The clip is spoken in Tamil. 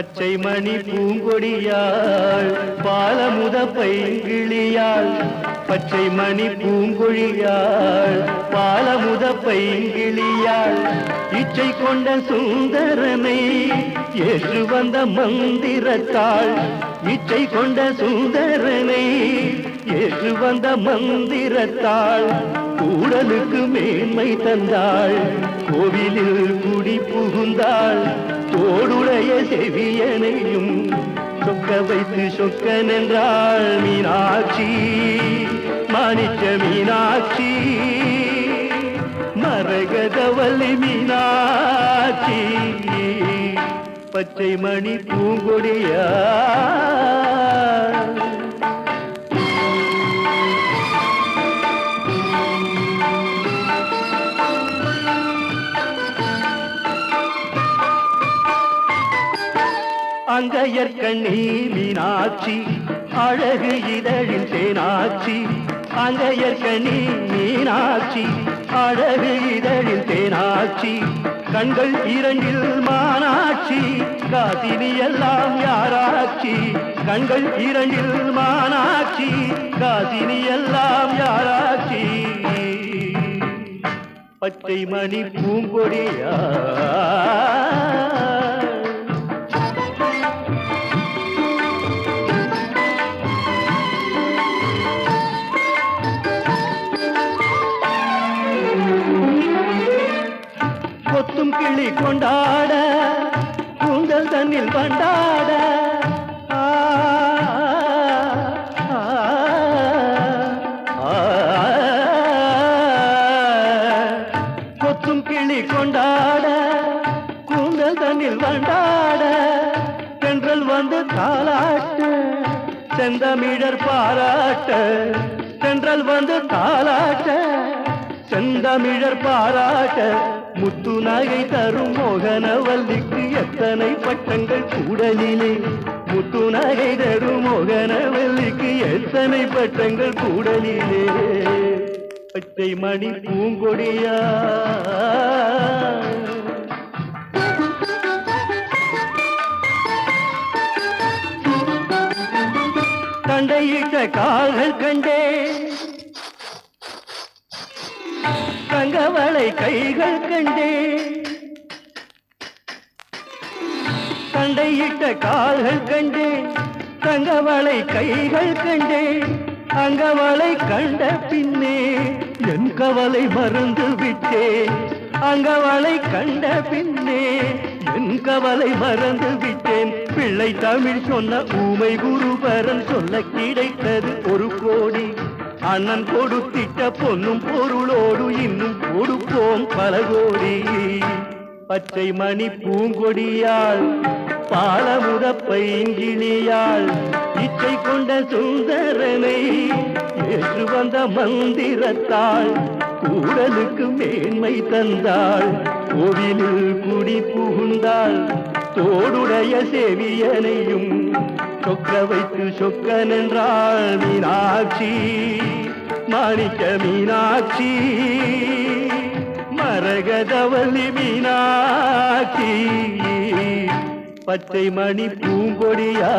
பச்சை மணி பூங்கொடியாள் பாலமுத பைங்கிளியாள் பச்சை மணி பூங்கொழியாள் பாலமுத பைங்கிளியாள் இச்சை கொண்ட சுந்தரனை ஏற்று வந்த மந்திரத்தாள். இச்சை கொண்ட சுந்தரனை ஏற்று வந்த மந்திரத்தாள். கூடலுக்கு மேன்மை தந்தாள் கோவிலில் குடி புகுந்தாள். தோடுடைய செவியனையும் சொக்க வைத்து சொக்க நின்றாள் மீனாட்சி மாணிக்க மீனாட்சி மரகதவல்லி மீனாட்சி. பச்சை மணி பூங்கொடியா அங்கையற்கண்ணி மீனாட்சி அழகு இதழின் தேனாட்சி அங்கையற்கண்ணி மீனாட்சி அழகு இதழின் தேனாட்சி கண்கள் இரண்டில் மானாட்சி காசினி எல்லாம் யாராட்சி கண்கள் இரண்டில் மானாட்சி காசினி எல்லாம் யாராட்சி பச்சை மணி பூங்கொடியா அள்ளி கொண்டாட உங்கள் தன்னில் பண்டாட. கொத்தும் கிளி கொண்டாட கூந்தல் தன்னில் வண்டாட தென்றல் வந்து தாளாட்டு செந்தமிழர் பாராட்ட. தென்றல் வந்து தாளாட்ட. செந்தமிழர் பாராட்ட முத்து நகை தரும் மோகனவல்லிக்கு எத்தனை பட்டங்கள் கூடலிலே? முத்து நகை தரும் மோகனவல்லிக்கு எத்தனை பட்டங்கள் கூடலிலே? பச்சை மணி பூங்கொடியா? தண்டையிட்ட கால்கள் கண்டே தங்கவளை கைகள் கண்டே. தண்டையிட்ட கால்கள் கண்டே. தங்கவளை கைகள் கண்டே. அங்கவளை கண்ட பின்னே என் கவலை மறந்து விட்டே. அங்கவளை கண்ட பின்னே என் கவலை மறந்து விட்டேன். பிள்ளை தமிழ் சொன்ன ஊமை குருபரன் சொல்ல கிடைத்தது ஒரு கோடி. அண்ணன் கொடுத்திட்ட பொன்னும் பொருளோடு இன்னும் பல பலகோடி. பச்சை மணி பூங்கொடியால் பாலமுத பைங்கிளியாள் இச்சை கொண்ட சுந்தரனை ஏற்று வந்த மந்திரத்தாள் கூடலுக்கு மேன்மை தந்தாள் கோவிலில் குடி புகுந்தாள் தோடுடைய செவியனையும் சொக்க வைத்து சொக்க நின்றாள் மீனாட்சி மாணிக்க மீனாட்சி. மரகதவல்லி மீனாக்கி பச்சை மணி பூங்கொடியா